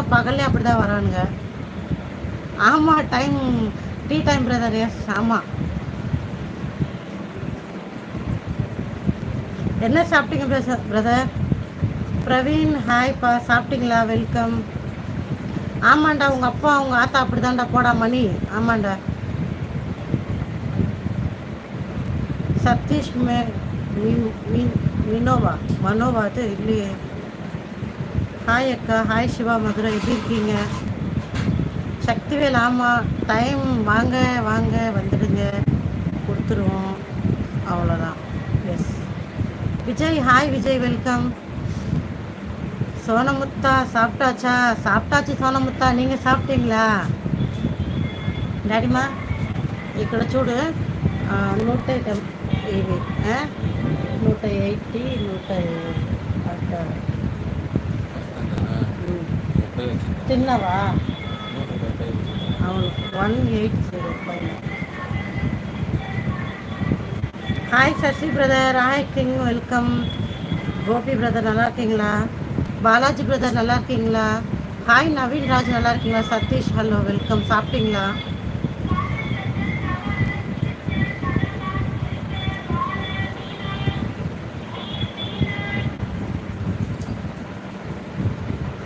வரானுங்க பகல்லே அப்படி தான் வரானுங்க. ஆமாம் time tea time brother yes ஆமாம் என்ன சாப்பிட்டீங்க பிரதர் பிரவீன் ஹாய்ப்பா சாப்பிட்டீங்களா? வெல்கம் ஆமாண்டா உங்கள் அப்பா உங்கள் ஆத்தா அப்படி தான்டா போடா மணி. ஆமாண்டா. சதீஷ் மே மினோவா? மனோவா அது? இல்லையே. ஹாய் அக்கா ஹாய் சிவா மதுரை எப்படி இருக்கீங்க? சக்திவேல் ஆமாம் டைம் வாங்க வாங்க வந்துடுங்க. கொடுத்துருவோம். அவ்வளோதான் yes Vijay hi Vijay welcome Sonamutha சாப்பிட்டாச்சா? சாப்பிட்டாச்சு சோனமுத்தா. நீங்கள் சாப்பிட்டீங்களா? డాడీమా ఇక్కడ చూడు నూట ఇవి నూట எயிட்டி నూట అక్కడ తిన్నావా అవును వన్ ఎయిట్ జీరో పైన hi Sasi brother hi king welcome Gopi brother நல்லா இருக்கீங்களா பாலாஜி பிரதர் நல்லா இருக்கீங்களா ஹாய் நவீன் ராஜ் நல்லா இருக்கீங்களா சதீஷ் ஹலோ வெல்கம் சாப்பிட்டீங்களா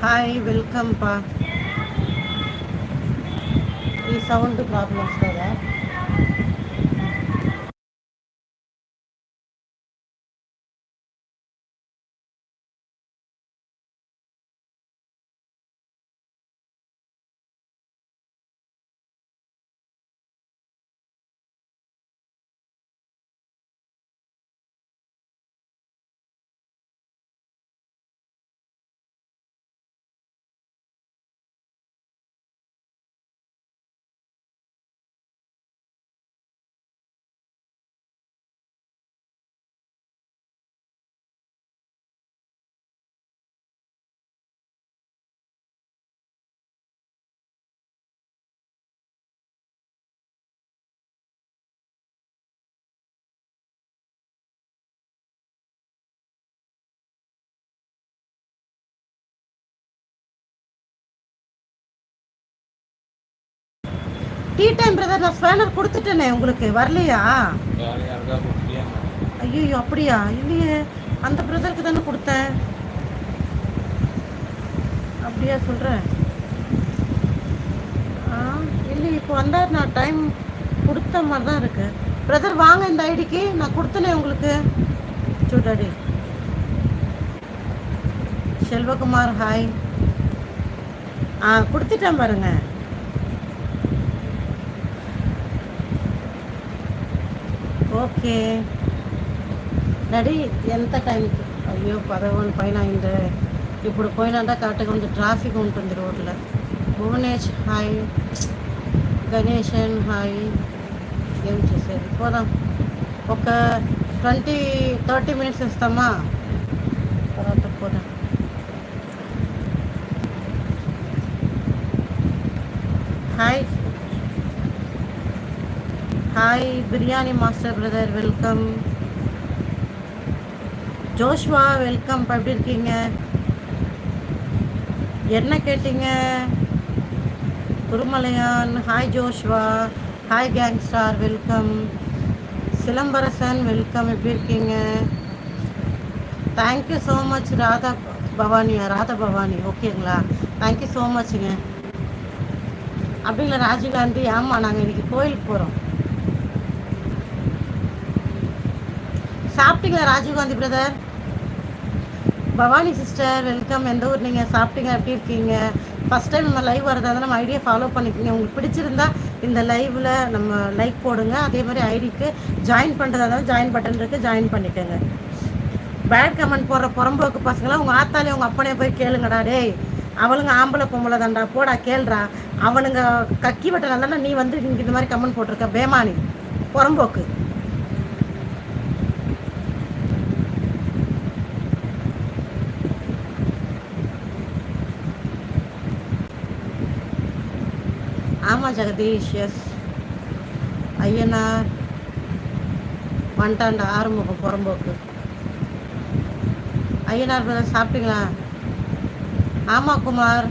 హాయ్ వెల్కమ్ పా ఈ సౌండ్ ప్రాబ్లం వస్తుందా டீ டைம் பிரதர் நான் ஸ்பேனர் கொடுத்துட்டேனே உங்களுக்கு. வரலையா? ஐயோ அப்படியா? இல்லையே. அந்த பிரதருக்கு தானே கொடுத்தேன். அப்படியா சொல்கிறேன் ஆ இல்லை இப்போ வந்தார். நான் டைம் கொடுத்த மாதிரி தான் இருக்கு. பிரதர் வாங்க இந்த ஐடிக்கு. நான் கொடுத்தனே உங்களுக்கு. சூடாடி செல்வகுமார் ஹாய் ஆ கொடுத்துட்டேன் பாருங்கள் ఓకే డాడీ ఎంత టైంకి అయ్యో పదకొండు పైన అయింది ఇప్పుడు పోయినంటే కరెక్ట్గా ఉంది ట్రాఫిక్ ఉంటుంది రోడ్లో భువనేష్ హాయ్ గణేషన్ హాయ్ ఏం చేసేది పోదాం ఒక ట్వంటీ థర్టీ మినిట్స్ ఇస్తామా hi biryani master brother welcome Joshua welcome எப்படி இருக்கீங்க? என்ன கேட்டீங்க? Kurumalaiyan hi Joshua hi gangster welcome Silambarasan welcome எப்படி இருக்கீங்க? Thank you so much Radha பவானியா Radha Bhavani. ஓகேங்களா தேங்க்யூ ஸோ மச்சுங்க அப்படிங்களா ராஜீவ்காந்தி? ஆமாம் நாங்கள் இன்றைக்கி கோயிலுக்கு போகிறோம் சாப்பிட்டீங்களா Rajiv Gandhi brother Bhavani sister welcome எந்த ஊர் நீங்கள் சாப்பிட்டீங்க எப்படி இருக்கீங்க? ஃபஸ்ட் டைம் நம்ம லைவ் வரதா இருந்தால் நம்ம ஐடியை ஃபாலோ பண்ணிக்கோங்க. உங்களுக்கு பிடிச்சிருந்தா இந்த லைவில் நம்ம லைக் போடுங்க. அதே மாதிரி ஐடிக்கு ஜாயின் பண்ணுறதா இருந்தாலும் ஜாயின் பட்டன் இருக்குது ஜாயின் பண்ணிக்கோங்க. பேட் கமெண்ட் போடுற புறம்போக்கு பசங்களாம் உங்கள் ஆத்தாலே உங்கள் அப்பனே போய் கேளுங்கடா டேய். அவளுங்க ஆம்பளை பொம்பளை தாண்டா போடா கேள்றா. அவனுங்க கக்கி வெட்டனா நீ வந்து இந்த மாதிரி கமெண்ட் போட்டிருக்க பேமானி. புறம்போக்கு. ஆமாம் ஜெகதீஷ் எஸ். ஐயனார். வந்துட்டாண்டா ஆறுமுகம் புறம்போக்கு ஐயனார் சாப்பிட்டீங்களா? ஆமாம் குமார்.